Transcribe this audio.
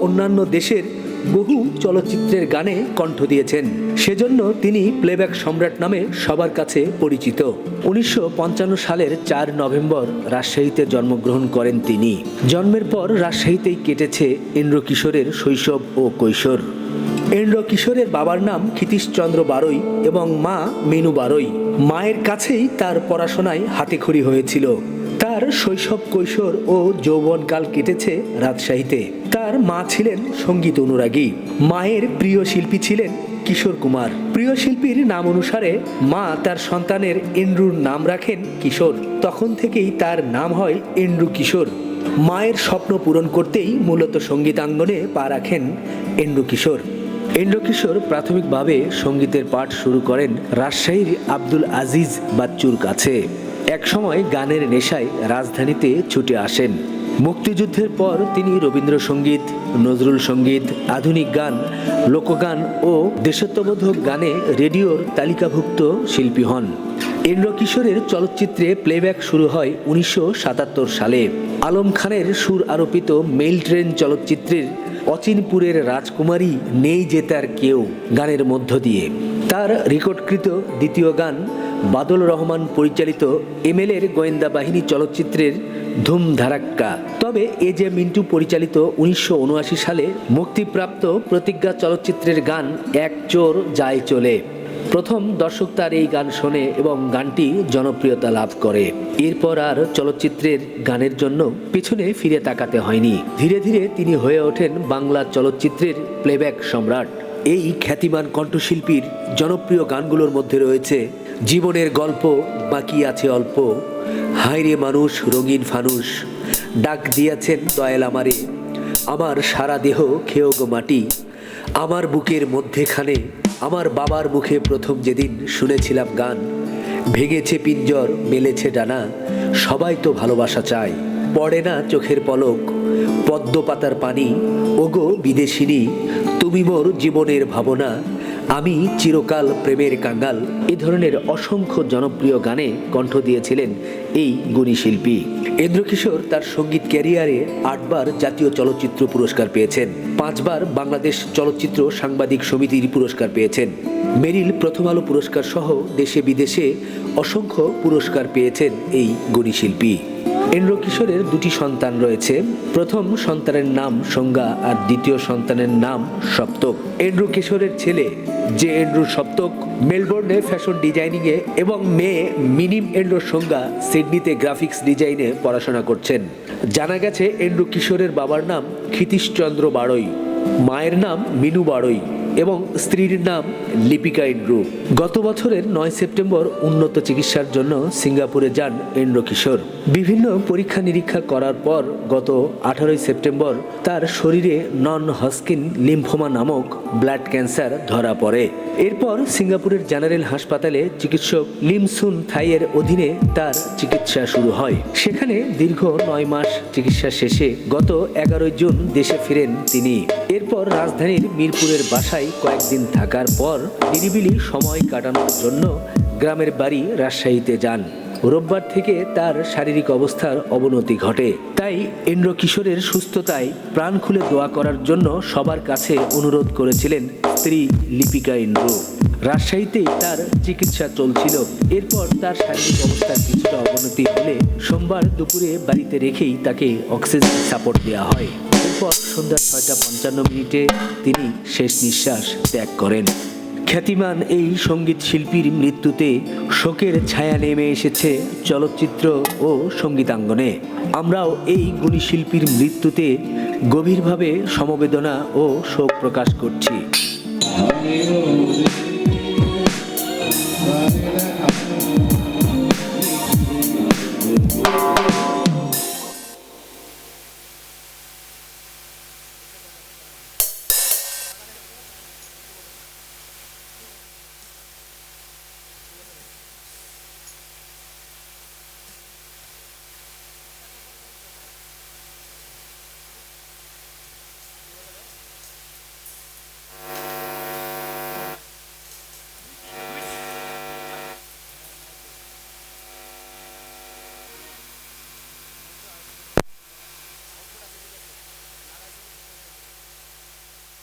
অন্যান্য দেশের বহু চলচ্চিত্রের গানে কণ্ঠ দিয়েছেন। সেজন্য তিনি প্লেব্যাক সম্রাট নামে সবার কাছে পরিচিত। উনিশশো পঞ্চান্ন সালের চার নভেম্বর রাজশাহীতে জন্মগ্রহণ করেন তিনি। জন্মের পর রাজশাহীতেই কেটেছে ইন্দ্র কিশোরের শৈশব ও কৈশোর। ইন্দ্র কিশোরের বাবার নাম ক্ষিতীশচন্দ্র বারৈ এবং মা মিনু বারৈ মায়ের কাছেই তার পড়াশোনায় হাতেখড়ি হয়েছিল। তার শৈশব কৈশোর ও যৌবনকাল কেটেছে রাজশাহীতে। তার মা ছিলেন সংগীত অনুরাগী। মায়ের প্রিয় শিল্পী ছিলেন কিশোর কুমার। প্রিয় শিল্পীর নাম অনুসারে মা তার সন্তানের ইন্দ্রুর নাম রাখেন কিশোর। তখন থেকেই তার নাম হয় ইন্দ্রু কিশোর। মায়ের স্বপ্ন পূরণ করতেই মূলত সঙ্গীতাঙ্গনে পা রাখেন ইন্দ্রু কিশোর। ইন্দ্রকিশোর প্রাথমিকভাবে সঙ্গীতের পাঠ শুরু করেন রাজশাহীর আব্দুল আজিজ বাচ্চুর কাছে। একসময় গানের নেশায় রাজধানীতে ছুটে আসেন। মুক্তিযুদ্ধের পর তিনি রবীন্দ্রসঙ্গীত, নজরুল সংগীত, আধুনিক গান, লোকগান ও দেশত্ববোধক গানে রেডিওর তালিকাভুক্ত শিল্পী হন। ইন্দ্রকিশোরের চলচ্চিত্রে প্লেব্যাক শুরু হয় উনিশশো সাতাত্তর সালে। আলম খানের সুর আরোপিত মেইল ট্রেন চলচ্চিত্রের অচিনপুরের রাজকুমারী নেই যে তার কেউ গানের মধ্য দিয়ে। তার রেকর্ডকৃত দ্বিতীয় গান বাদল রহমান পরিচালিত এমএলএর গোয়েন্দা বাহিনী চলচ্চিত্রের ধুম ধারাক্কা তবে এ যে মিন্টু পরিচালিত উনিশশো উনআশি সালে মুক্তিপ্রাপ্ত প্রতিজ্ঞা চলচ্চিত্রের গান এক চোর যায় চলে। প্রথম দর্শক তার এই গান শোনে এবং গানটি জনপ্রিয়তা লাভ করে। এরপর আর চলচ্চিত্রের গানের জন্য পিছনে ফিরে তাকাতে হয়নি। ধীরে ধীরে তিনি হয়ে ওঠেন বাংলা চলচ্চিত্রের প্লেব্যাক সম্রাট। এই খ্যাতিমান কণ্ঠশিল্পীর জনপ্রিয় গানগুলোর মধ্যে রয়েছে জীবনের গল্প, বাকি আছে অল্প। হায়রে মানুষ, রঙিন ফানুষ। ডাক দিয়েছেন দয়াল আমারে। আমার সারা দেহ খেয়েও গো মাটি। আমার বুকের মধ্যেখানে, আমার বাবার মুখে প্রথম যেদিন শুনেছিলাম গান। ভেঙেছে পিঞ্জর, মেলেছে ডানা। সবাই তো ভালোবাসা চায়। পড়ে না চোখের পলক। পদ্ম পাতার পানি। ওগো বিদেশিনী। তুমি মোর জীবনের ভাবনা, আমি চিরকাল প্রেমের কাঙ্গাল। এ ধরনের অসংখ্য জনপ্রিয় গানে কণ্ঠ দিয়েছিলেন এই গুণী শিল্পী। ইন্দ্রকিশোর তার সংগীত ক্যারিয়ারে আটবার জাতীয় চলচ্চিত্র পুরস্কার পেয়েছেন। পাঁচবার বাংলাদেশ চলচ্চিত্র সাংবাদিক সমিতির পুরস্কার পেয়েছেন। মেরিল প্রথম আলো পুরস্কার সহ দেশে বিদেশে অসংখ্য পুরস্কার পেয়েছেন এই গুণী শিল্পী। এন্দ্র কিশোরের দুটি সন্তান রয়েছে। প্রথম সন্তানের নাম সংজ্ঞা আর দ্বিতীয় সন্তানের নাম সপ্তক। এন্ড্রু কিশোরের ছেলে যে এন্ড্রু সপ্তক, মেলবোর্নে ফ্যাশন ডিজাইনিংয়ে এবং মেয়ে মিনিম এন্ড্রুর সংজ্ঞা সিডনিতে গ্রাফিক্স ডিজাইনে পড়াশোনা করছেন। জানা গেছে এন্ড্রু কিশোরের বাবার নাম ক্ষিতীশচন্দ্র বাড়ই মায়ের নাম মিনু বাড়ই এবং স্ত্রীর নাম লিপিকা ইন্দ্রু গত বছরের নয় সেপ্টেম্বর উন্নত চিকিৎসার জন্য সিঙ্গাপুরে যান ইন্দ্র কিশোর। বিভিন্ন পরীক্ষা নিরীক্ষা করার পর গত আঠারোই সেপ্টেম্বর তার শরীরে নন হস্কিন লিম্ফোমা নামক ব্লাড ক্যান্সার ধরা পড়ে। এরপর সিঙ্গাপুরের জেনারেল হাসপাতালে চিকিৎসক লিমসুন থাইয়ের অধীনে তার চিকিৎসা শুরু হয়। সেখানে দীর্ঘ নয় মাস চিকিৎসা শেষে গত এগারোই জুন দেশে ফিরেন তিনি। এরপর রাজধানীর মিরপুরের বাসায় কয়েকদিন থাকার পর নিরিবিলি সময় কাটানোর জন্য গ্রামের বাড়ি রাজশাহীতে যান। রোববার থেকে তার শারীরিক অবস্থার অবনতি ঘটে। তাই ইন্দ্র কিশোরের সুস্থতায় প্রাণ খুলে দোয়া করার জন্য সবার কাছে অনুরোধ করেছিলেন স্ত্রী লিপিকা ইন্দ্র। রাজশাহীতেই তার চিকিৎসা চলছিল। এরপর তার শারীরিক অবস্থার কিছুটা অবনতি হলে সোমবার দুপুরে বাড়িতে রেখেই তাকে অক্সিজেন সাপোর্ট দেওয়া হয়। এরপর সন্ধ্যা ছয়টা পঞ্চান্ন মিনিটে তিনি শেষ নিঃশ্বাস ত্যাগ করেন। খ্যাতিমান এই সংগীত শিল্পীর মৃত্যুতে শোকের ছায়া নেমে এসেছে চলচ্চিত্র ও সঙ্গীতাঙ্গনে। আমরাও এই গুণী শিল্পীর মৃত্যুতে গভীরভাবে সমবেদনা ও শোক প্রকাশ করছি।